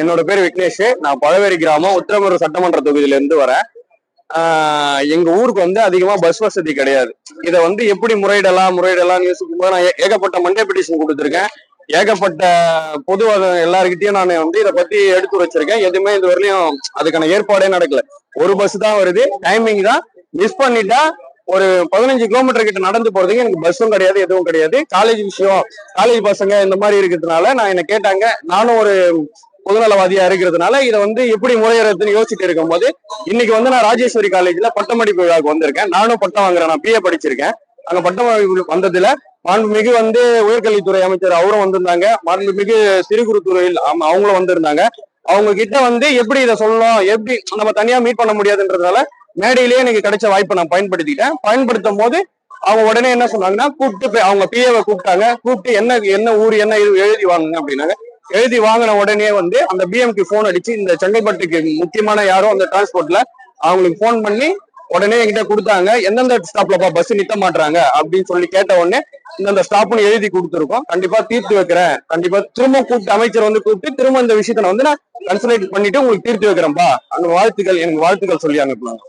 என்னோட பேர் விக்னேஷ். நான் பழவேரி கிராமம் உத்திரமூர் சட்டமன்ற தொகுதியில இருந்து வரேன் எங்க ஊருக்கு வந்து அதிகமா பஸ் வசதி கிடையாது. இதை வந்து எப்படி முறையிடலாம் முறையிடலாம் யோசிக்கும் போது நான் ஏகப்பட்ட மண்டே பெட்டிஷன் கொடுத்துருக்கேன். ஏகப்பட்ட பொதுவாக எல்லாருக்கிட்டையும் நான் வந்து இதை பத்தி எடுத்து வச்சிருக்கேன் எதுவுமே இது வரையிலும் அதுக்கான ஏற்பாடே நடக்கல. ஒரு பஸ் தான் வருது. டைமிங் தான். மிஸ் பண்ணிட்டா ஒரு பதினஞ்சு கிலோமீட்டர் கிட்ட நடந்து போறதுக்கு எனக்கு பஸ்ஸும் கிடையாது எதுவும் கிடையாது. காலேஜ் விஷயம் காலேஜ் பசங்க இந்த மாதிரி இருக்கிறதுனால நான் என்ன கேட்டாங்க. நானும் ஒரு பொதுநலவாதியா இருக்கிறதுனால இதை வந்து எப்படி முறையறதுன்னு யோசிச்சுட்டு இருக்கும்போது இன்னைக்கு வந்து நான் ராஜேஸ்வரி காலேஜ்ல பட்டமடிப்பு விழாவுக்கு வந்திருக்கேன். நானும் பட்டம் வாங்குறேன். நான் பிஏ படிச்சிருக்கேன். அங்க பட்டம் வந்ததுல மாண்புமிகு வந்து உயர்கல்வித்துறை அமைச்சர் அவரும் வந்திருந்தாங்க. மாண்புமிகு சிறு குறு துறையில் அவங்களும் வந்திருந்தாங்க. அவங்க கிட்ட வந்து எப்படி இதை சொல்லணும்? எப்படி நம்ம தனியா மீட் பண்ண முடியாதுன்றதுனால மேடையிலேயே எனக்கு கிடைச்ச வாய்ப்பை நான் பயன்படுத்திக்கிட்டேன். பயன்படுத்தும் போது அவங்க உடனே என்ன சொன்னாங்கன்னா கூப்பிட்டு போய் அவங்க பிஏவை கூப்பிட்டாங்க. கூப்பிட்டு என்ன என்ன ஊர் என்ன இது எழுதி வாங்குங்க அப்படின்னாங்க. எழுதி வாங்கின உடனே வந்து அந்த பிஎம்க்கு ஃபோன் அடிச்சு இந்த செங்கல்பட்டுக்கு முக்கியமான யாரோ அந்த டிரான்ஸ்போர்ட்ல அவங்களுக்கு ஃபோன் பண்ணி உடனே என்கிட்ட கொடுத்தாங்க. எந்தெந்த ஸ்டாப்லப்பா பஸ் நிற்க மாட்டாங்க அப்படின்னு சொல்லி கேட்ட உடனே இந்தந்த ஸ்டாப்னு எழுதி கொடுத்துருக்கோம். கண்டிப்பா தீர்த்து வைக்கிறேன். கண்டிப்பா திரும்ப கூப்பிட்டு அமைச்சர் வந்து கூப்பிட்டு திரும்ப இந்த விஷயத்த வந்து நான் கன்சல்டேட் பண்ணிட்டு உங்களுக்கு தீர்த்து வைக்கிறேன்ப்பா அந்த வாழ்த்துக்கள் எனக்கு வாழ்த்துக்கள் சொல்லி அனுப்புனாங்க